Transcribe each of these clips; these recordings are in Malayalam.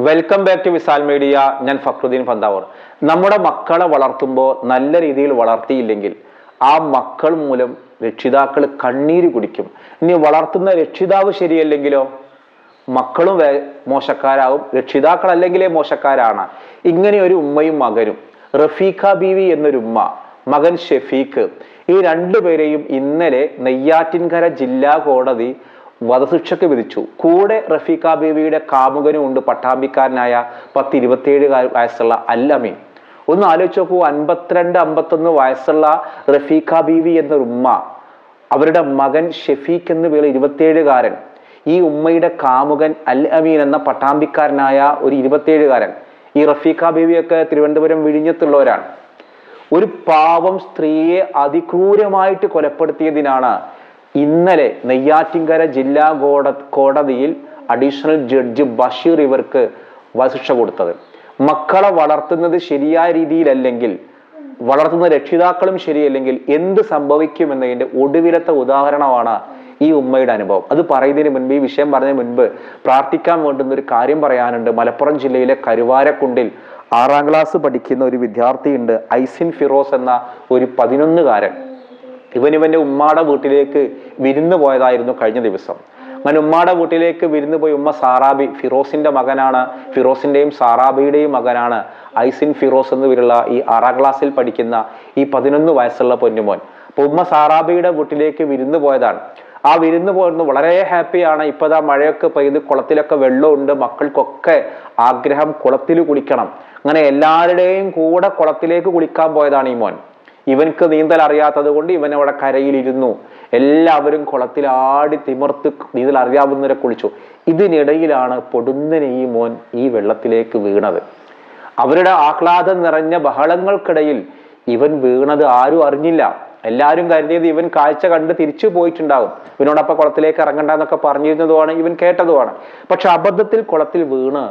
വെൽക്കം ബാക്ക് ടു വിസാൽ മീഡിയ ഞാൻ ഫക്രുദ്ദീൻ പന്താവൂർ. നമ്മുടെ മക്കളെ വളർത്തുമ്പോൾ നല്ല രീതിയിൽ വളർത്തിയില്ലെങ്കിൽ ആ മക്കൾ മൂലം രക്ഷിതാക്കൾ കണ്ണീര് കുടിക്കും. ഇനി വളർത്തുന്ന രക്ഷിതാവ് ശരിയല്ലെങ്കിലോ? മക്കളും മോശക്കാരാവും. രക്ഷിതാക്കൾ അല്ലെങ്കിലേ മോശക്കാരാണ്. ഇങ്ങനെ ഒരു ഉമ്മയും മകനും. റഫീഖ ബീവി എന്നൊരു ഉമ്മ മകൻ ഷെഫീഖ്. ഈ രണ്ടുപേരെയും ഇന്നലെ നെയ്യാറ്റിൻകര ജില്ലാ കോടതി വധശിക്ഷയ്ക്ക് വിധിച്ചു. കൂടെ റഫീഖ ബീവിയുടെ കാമുകനും ഉണ്ട് പട്ടാമ്പിക്കാരനായ പത്ത് ഇരുപത്തിയേഴ് വയസ്സുള്ള അല്ലമീൻ. ഒന്ന് ആലോചിച്ച് നോക്കൂ അൻപത്തിരണ്ട് അമ്പത്തൊന്ന് വയസ്സുള്ള റഫീഖ ബീവി എന്നൊരു ഉമ്മ അവരുടെ മകൻ ഷെഫീഖ് എന്ന് പേര് ഇരുപത്തിയേഴുകാരൻ ഈ ഉമ്മയുടെ കാമുകൻ അൽ അമീൻ എന്ന പട്ടാമ്പിക്കാരനായ ഒരു ഇരുപത്തിയേഴുകാരൻ ഈ റഫീഖ ബീവിയൊക്കെ തിരുവനന്തപുരം വിഴിഞ്ഞത്തുള്ളവരാണ്. ഒരു പാവം സ്ത്രീയെ അതിക്രൂരമായിട്ട് കൊലപ്പെടുത്തിയതിനാണ് ഇന്നലെ നെയ്യാറ്റിങ്കര ജില്ലാ കോട കോടതിയിൽ അഡീഷണൽ ജഡ്ജ് ബഷീർ ഇവർക്ക് വധശിക്ഷ കൊടുത്തത്. മക്കളെ വളർത്തുന്നത് ശരിയായ രീതിയിലല്ലെങ്കിൽ വളർത്തുന്ന രക്ഷിതാക്കളും ശരിയല്ലെങ്കിൽ എന്ത് സംഭവിക്കും എന്നതിന്റെ ഒടുവിലത്തെ ഉദാഹരണമാണ് ഈ ഉമ്മയുടെ അനുഭവം. അത് പറയുന്നതിന് മുൻപ് ഈ വിഷയം പറഞ്ഞതിന് മുൻപ് പ്രാർത്ഥിക്കാൻ വേണ്ടുന്ന ഒരു കാര്യം പറയാനുണ്ട്. മലപ്പുറം ജില്ലയിലെ കരുവാരക്കുണ്ടിൽ ആറാം ക്ലാസ് പഠിക്കുന്ന ഒരു വിദ്യാർത്ഥിയുണ്ട് ഐസിൻ ഫിറോസ് എന്ന ഒരു പതിനൊന്നുകാരൻ. ഇവൻ ഉമ്മാടെ വീട്ടിലേക്ക് വിരുന്ന് പോയതായിരുന്നു കഴിഞ്ഞ ദിവസം. അങ്ങനെ ഉമ്മാടെ വീട്ടിലേക്ക് വിരുന്ന് പോയി ഉമ്മ സാറാബി ഫിറോസിന്റെ മകനാണ്. ഫിറോസിന്റെയും സാറാബിയുടെയും മകനാണ് ഐസിൻ ഫിറോസ് എന്ന് പേരുള്ള ഈ ആറാം ക്ലാസ്സിൽ പഠിക്കുന്ന ഈ പതിനൊന്ന് വയസ്സുള്ള പൊന്നുമോൻ. അപ്പൊ ഉമ്മ സാറാബിയുടെ വീട്ടിലേക്ക് വിരുന്ന് പോയതാണ്. ആ വിരുന്ന് പോയിരുന്നു വളരെ ഹാപ്പിയാണ് ഇപ്പതാ മഴയൊക്കെ പെയ്ത് കുളത്തിലൊക്കെ വെള്ളമുണ്ട്. മക്കൾക്കൊക്കെ ആഗ്രഹം കുളത്തിൽ കുളിക്കണം. അങ്ങനെ എല്ലാവരുടെയും കൂടെ കുളത്തിലേക്ക് കുളിക്കാൻ പോയതാണ് ഈ മോൻ. ഇവൻക്ക് നീന്തൽ അറിയാത്തത് കൊണ്ട് ഇവൻ അവിടെ കരയിലിരുന്നു. എല്ലാവരും കുളത്തിൽ ആടി തിമിർത്ത് നീന്തൽ അറിയാവുന്നവരെ കുളിച്ചു. ഇതിനിടയിലാണ് പൊടുന്നനെ ഈ മോൻ ഈ വെള്ളത്തിലേക്ക് വീണത്. അവരുടെ ആഹ്ലാദം നിറഞ്ഞ ബഹളങ്ങൾക്കിടയിൽ ഇവൻ വീണത് ആരും അറിഞ്ഞില്ല. എല്ലാവരും കരുതിയത് ഇവൻ കാഴ്ച കണ്ട് തിരിച്ചു പോയിട്ടുണ്ടാകും. ഇവനോടൊപ്പം കുളത്തിലേക്ക് ഇറങ്ങണ്ടെന്നൊക്കെ പറഞ്ഞിരുന്നതുമാണ് ഇവൻ കേട്ടതുമാണ്. പക്ഷെ അബദ്ധത്തിൽ കുളത്തിൽ വീണ്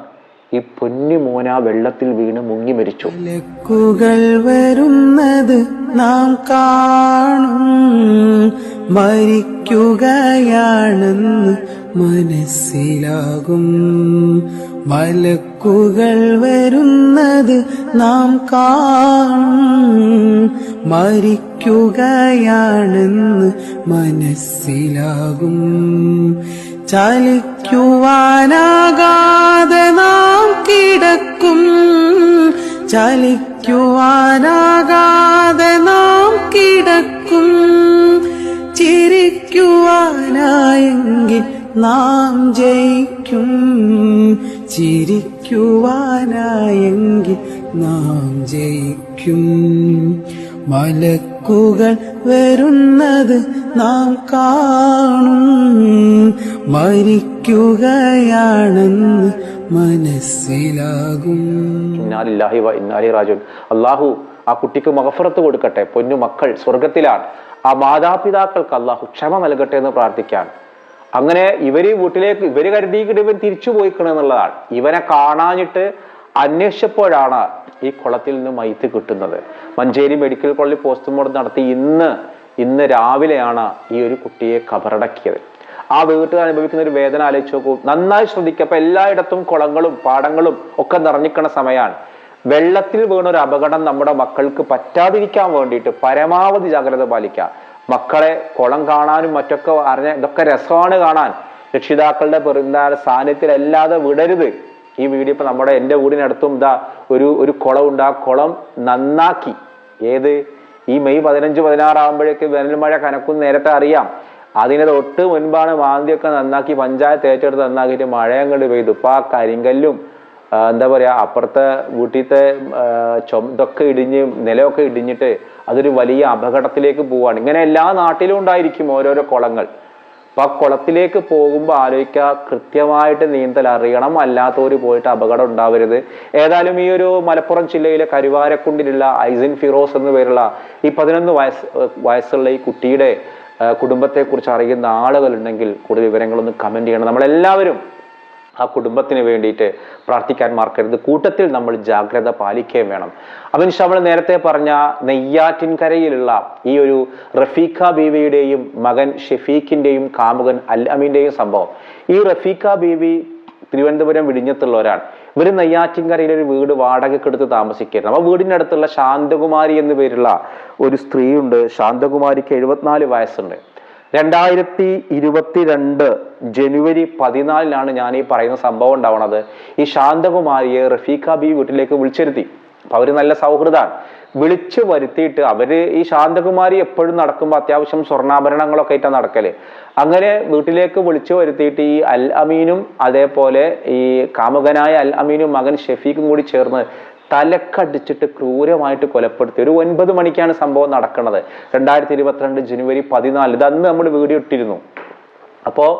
ഈ പൊന്നു മോന വെള്ളത്തിൽ വീണ് മുങ്ങി മരിച്ചു. ലക്കുകൾ വരുന്നത് നാം കാണും. മരിക്കുകയാണെന്ന് മനസ്സിലാകും. മലക്കുകൾ വരുന്നത് നാം കാണും. മരിക്കുകയാണെന്ന് മനസ്സിലാകും. ചലിക്കുവാനാകാതെ നാം കിടക്കും. ചലിക്കുവാനാകാതെ നാം കിടക്കും. ചിരിക്കുവാനായെങ്കിൽ നാം ജയിക്കും. ചിരിക്കുവാനായെങ്കിൽ നാം ജയിക്കും. മലക്കുകൾ വരുന്നത് നാം കാണും. മരിക്കുകയാണെന്ന് മനസ്സിലാകും. അള്ളാഹു ആ കുട്ടിക്ക് മഹഫറത്ത് കൊടുക്കട്ടെ. പൊന്നു മക്കൾ സ്വർഗത്തിലാണ്. ആ മാതാപിതാക്കൾക്ക് അള്ളാഹു ക്ഷമ നൽകട്ടെ എന്ന് പ്രാർത്ഥിക്കാൻ അങ്ങനെ ഇവർ വീട്ടിലേക്ക് ഇവർ കരുതിയിട്ട് ഇവൻ തിരിച്ചു പോയിക്കണെന്നുള്ളതാണ് ഇവനെ കാണാഞ്ഞിട്ട് അന്വേഷിച്ചപ്പോഴാണ് ഈ കുളത്തിൽ നിന്ന് മൈത്ത് കിട്ടുന്നത്. മഞ്ചേരി മെഡിക്കൽ കോളേജിൽ പോസ്റ്റ്മോർട്ടം നടത്തി ഇന്ന് ഇന്ന് രാവിലെയാണ് ഈ ഒരു കുട്ടിയെ കബറടക്കിയത്. ആ വീട്ടിൽ അനുഭവിക്കുന്ന ഒരു വേദന ആലോചിച്ച് നോക്കൂ. നന്നായി ശ്രദ്ധിക്കുക അപ്പൊ എല്ലായിടത്തും കുളങ്ങളും പാടങ്ങളും ഒക്കെ നിറഞ്ഞിക്കണ സമയമാണ് വെള്ളത്തിൽ വീണ ഒരു അപകടം നമ്മുടെ മക്കൾക്ക് പറ്റാതിരിക്കാൻ വേണ്ടിയിട്ട് പരമാവധി ജാഗ്രത പാലിക്കുക മക്കളെ കുളം കാണാനും മറ്റൊക്കെ അറിഞ്ഞ ഇതൊക്കെ രസമാണ് കാണാൻ. രക്ഷിതാക്കളുടെ പെരുന്നാൾ സാന്നിധ്യത്തിലല്ലാതെ വിടരുത്. ഈ വീഡിയോ ഇപ്പൊ നമ്മുടെ എന്റെ വീടിനടുത്തും ഇതാ ഒരു ഒരു കുളം ഉണ്ട്. ആ കുളം നന്നാക്കി. ഏത്? ഈ മെയ് പതിനഞ്ച് പതിനാറാകുമ്പോഴേക്ക് വേനൽ മഴ കനക്കും നേരത്തെ അറിയാം. അതിന് തൊട്ട് മുൻപാണ് മാന്തിയൊക്കെ നന്നാക്കി പഞ്ചായത്ത് ഏറ്റെടുത്ത് നന്നാക്കിയിട്ട് മഴയും കണ്ട് പെയ്തു. ഇപ്പൊ ആ കരിങ്കല്ലും എന്താ പറയാ അപ്പുറത്തെ വീട്ടിലത്തെ ചൊമതൊക്കെ ഇടിഞ്ഞ് നിലമൊക്കെ ഇടിഞ്ഞിട്ട് അതൊരു വലിയ അപകടത്തിലേക്ക് പോവാണ്. ഇങ്ങനെ എല്ലാ നാട്ടിലും ഉണ്ടായിരിക്കും ഓരോരോ കുളങ്ങൾ. അപ്പൊ ആ കുളത്തിലേക്ക് പോകുമ്പോൾ ആലോചിക്കുക കൃത്യമായിട്ട് നീന്തൽ അറിയണം. അല്ലാത്തവർ പോയിട്ട് അപകടം ഉണ്ടാവരുത്. ഏതായാലും ഈ ഒരു മലപ്പുറം ജില്ലയിലെ കരുവാരക്കുണ്ടിലുള്ള ഐസിൻ ഫിറോസ് എന്ന് പേരുള്ള ഈ പതിനൊന്ന് വയസ്സ് വയസ്സുള്ള ഈ കുട്ടിയുടെ കുടുംബത്തെ കുറിച്ച് അറിയുന്ന ആളുകളുണ്ടെങ്കിൽ കൂടുതൽ വിവരങ്ങളൊന്ന് കമന്റ് ചെയ്യണം. നമ്മളെല്ലാവരും ആ കുടുംബത്തിന് വേണ്ടിയിട്ട് പ്രാർത്ഥിക്കാൻ മാർക്കരുത് കൂട്ടത്തിൽ നമ്മൾ ജാഗ്രത പാലിക്കുകയും വേണം. അവൻ നമ്മൾ നേരത്തെ പറഞ്ഞ നെയ്യാറ്റിൻകരയിലുള്ള ഈ ഒരു റഫീഖ ബീവിയുടെയും മകൻ ഷെഫീഖിന്റെയും കാമുകൻ അൽ അമീന്റെയും സംഭവം. ഈ റഫീഖ ബീവി തിരുവനന്തപുരം വിഴിഞ്ഞത്തുള്ളവരാണ് ഇവർ നെയ്യാറ്റിൻകരയിൽ ഒരു വീട് വാടകയ്ക്ക് എടുത്ത് താമസിക്കുകയായിരുന്നു. ആ വീടിന്റെ അടുത്തുള്ള ശാന്തകുമാരി എന്നു പേരുള്ള ഒരു സ്ത്രീയുണ്ട്. ശാന്തകുമാരിക്ക് എഴുപത്തിനാല് വയസ്സുണ്ട്. രണ്ടായിരത്തി ഇരുപത്തിരണ്ട് ജനുവരി പതിനാലിനാണ് ഞാൻ ഈ പറയുന്ന സംഭവം ഉണ്ടാവണത്. ഈ ശാന്തകുമാരിയെ റഫീഖ ബി വീട്ടിലേക്ക് വിളിച്ചിരുത്തി. അപ്പൊ അവർ നല്ല സൗഹൃദമാണ്. വിളിച്ചു വരുത്തിയിട്ട് അവർ ഈ ശാന്തകുമാരി എപ്പോഴും നടക്കുമ്പോൾ അത്യാവശ്യം സ്വർണാഭരണങ്ങളൊക്കെ ആയിട്ടാണ് നടക്കൽ. അങ്ങനെ വീട്ടിലേക്ക് വിളിച്ചു വരുത്തിയിട്ട് ഈ അൽ അമീനും അതേപോലെ ഈ കാമുകനായ അൽ അമീനും മകൻ ഷെഫീഖും കൂടി ചേർന്ന് തലക്കടിച്ചിട്ട് ക്രൂരമായിട്ട് കൊലപ്പെടുത്തി. ഒരു ഒൻപത് മണിക്കാണ് സംഭവം നടക്കുന്നത് രണ്ടായിരത്തി ഇരുപത്തിരണ്ട് ജനുവരി പതിനാല് ഇത് അന്ന് നമ്മൾ വീഡിയോ ഇട്ടിരുന്നു. അപ്പോൾ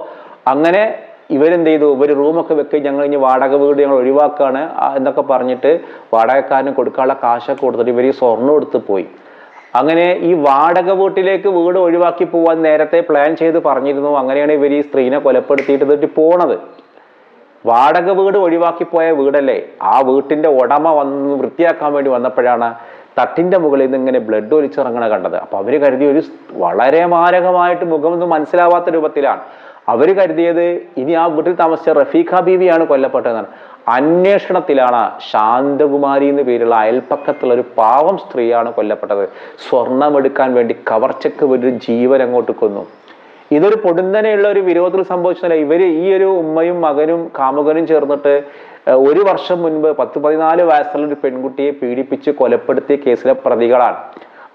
അങ്ങനെ ഇവരെന്ത് ചെയ്തു ഇവർ റൂമൊക്കെ വെക്കി ഞങ്ങൾ ഇനി വാടക വീട് ഞങ്ങൾ ഒഴിവാക്കുകയാണ് എന്നൊക്കെ പറഞ്ഞിട്ട് വാടകക്കാരന് കൊടുക്കാനുള്ള കാശൊക്കെ കൊടുത്തിട്ട് ഇവർ ഈ സ്വർണം എടുത്ത് പോയി. അങ്ങനെ ഈ വാടക വീട്ടിലേക്ക് വീട് ഒഴിവാക്കി പോവാൻ നേരത്തെ പ്ലാൻ ചെയ്ത് പറഞ്ഞിരുന്നു. അങ്ങനെയാണ് ഇവർ ഈ സ്ത്രീനെ കൊലപ്പെടുത്തിയിട്ട് പോണത്. വാടക വീട് ഒഴിവാക്കി പോയ വീടല്ലേ? ആ വീട്ടിന്റെ ഉടമ വന്ന് വൃത്തിയാക്കാൻ വേണ്ടി വന്നപ്പോഴാണ് തട്ടിന്റെ മുകളിൽ നിന്ന് ഇങ്ങനെ ബ്ലഡ് ഒലിച്ചിറങ്ങണ കണ്ടത്. അപ്പൊ അവർ കരുതി ഒരു വളരെ മാരകമായിട്ട് മുഖമൊന്നും മനസ്സിലാവാത്ത രൂപത്തിലാണ്. അവർ കരുതിയത് ഇനി ആ വീട്ടിൽ താമസിച്ച റഫീഖ ബീവിയാണ് കൊല്ലപ്പെട്ടതെന്നാണ്. അന്വേഷണത്തിലാണ് ശാന്തകുമാരി എന്ന പേരുള്ള അയൽപ്പക്കത്തുള്ള ഒരു പാവം സ്ത്രീയാണ് കൊല്ലപ്പെട്ടത്. സ്വർണം എടുക്കാൻ വേണ്ടി കവർച്ചയ്ക്ക് ഒരു ജീവൻ അങ്ങോട്ട് കൊന്നു. ഇതൊരു പൊടുന്നനെയുള്ള ഒരു വിരോധത്തിൽ സംഭവിച്ചതല്ല. ഇവർ ഈ ഒരു ഉമ്മയും മകനും കാമുകനും ചേർന്നിട്ട് ഒരു വർഷം മുൻപ് പത്ത് പതിനാല് വയസ്സുള്ള ഒരു പെൺകുട്ടിയെ പീഡിപ്പിച്ച് കൊലപ്പെടുത്തിയ കേസിലെ പ്രതികളാണ്.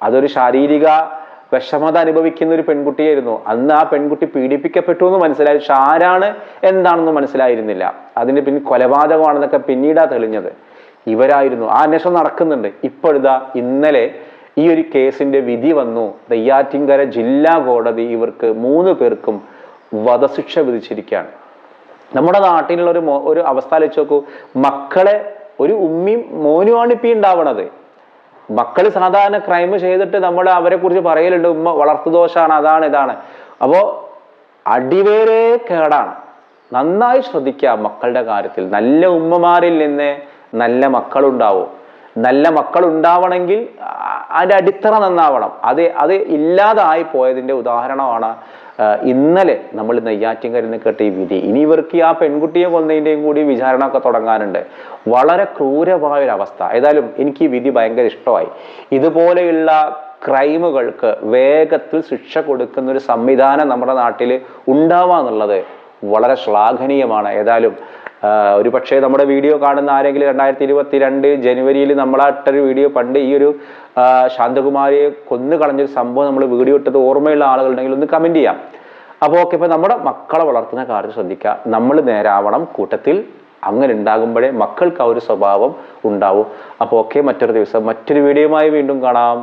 അതൊരു ശാരീരിക വിഷമത അനുഭവിക്കുന്ന ഒരു പെൺകുട്ടിയായിരുന്നു. അന്ന് ആ പെൺകുട്ടി പീഡിപ്പിക്കപ്പെട്ടു എന്ന് മനസ്സിലായി പക്ഷെ ആരാണ് എന്താണെന്ന് മനസ്സിലായിരുന്നില്ല. അതിന് പിന്നെ കൊലപാതകമാണെന്നൊക്കെ പിന്നീടാ തെളിഞ്ഞത്. ഇവരായിരുന്നു. ആ അന്വേഷണം നടക്കുന്നുണ്ട്. ഇപ്പോഴിതാ ഇന്നലെ ഈ ഒരു കേസിന്റെ വിധി വന്നു. നെയ്യാറ്റിൻകര ജില്ലാ കോടതി ഇവർക്ക് മൂന്ന് പേർക്കും വധശിക്ഷ വിധിച്ചിരിക്കുകയാണ്. നമ്മുടെ നാട്ടിലുള്ള ഒരു ഒരു അവസ്ഥ ആലോചിച്ച് നോക്കൂ. മക്കളെ ഒരു ഉമ്മയും മോനുമാണ് ഉണ്ടാവണത്. മക്കൾ സാധാരണ ക്രൈം ചെയ്തിട്ട് നമ്മൾ അവരെ കുറിച്ച് പറയലുണ്ട് ഉമ്മ വളർത്തുദോഷാണ് അതാണ് ഇതാണ്. അപ്പോ അടിവേരെ കേടാണ്. നന്നായി ശ്രദ്ധിക്കുക മക്കളുടെ കാര്യത്തിൽ. നല്ല ഉമ്മമാരിൽ നിന്ന് നല്ല മക്കളുണ്ടാവും. നല്ല മക്കൾ ഉണ്ടാവണമെങ്കിൽ അതിന്റെ അടിത്തറ നന്നാവണം. അത് അത് ഇല്ലാതായി പോയതിന്റെ ഉദാഹരണമാണ് ഇന്നലെ നമ്മൾ നെയ്യാറ്റിങ്കരിൽ നിന്ന് കേട്ട ഈ വിധി. ഇനി ഇവർക്ക് ആ പെൺകുട്ടിയെ കൊന്നതിന്റെയും കൂടി വിചാരണ ഒക്കെ തുടങ്ങാനുണ്ട്. വളരെ ക്രൂരമായ ഒരു അവസ്ഥ ഏതായാലും എനിക്ക് ഈ വിധി ഭയങ്കര ഇഷ്ടമായി. ഇതുപോലെയുള്ള ക്രൈമുകൾക്ക് വേഗത്തിൽ ശിക്ഷ കൊടുക്കുന്ന ഒരു സംവിധാനം നമ്മുടെ നാട്ടിൽ ഉണ്ടാവാന്നുള്ളത് വളരെ ശ്ലാഘനീയമാണ്. ഏതായാലും ഒരു പക്ഷേ നമ്മുടെ വീഡിയോ കാണുന്ന ആരെങ്കിലും രണ്ടായിരത്തി ഇരുപത്തി രണ്ട് ജനുവരിയിൽ നമ്മളായിട്ടൊരു വീഡിയോ പണ്ട് ഈ ഒരു ശാന്തകുമാരിയെ കൊന്നു കളഞ്ഞൊരു സംഭവം നമ്മൾ വീഡിയോ ഇട്ടത് ഓർമ്മയുള്ള ആളുകളുണ്ടെങ്കിൽ ഒന്ന് കമന്റ് ചെയ്യാം. അപ്പോൾ ഓക്കെ ഇപ്പോൾ നമ്മുടെ മക്കളെ വളർത്തുന്ന കാര്യം ശ്രദ്ധിക്കുക. നമ്മൾ നേരാവണം കൂട്ടത്തിൽ അങ്ങനെ ഉണ്ടാകുമ്പോഴേ മക്കൾക്ക് ആ ഒരു സ്വഭാവം ഉണ്ടാവും. അപ്പോൾ ഓക്കെ മറ്റൊരു ദിവസം മറ്റൊരു വീഡിയോയുമായി വീണ്ടും കാണാം.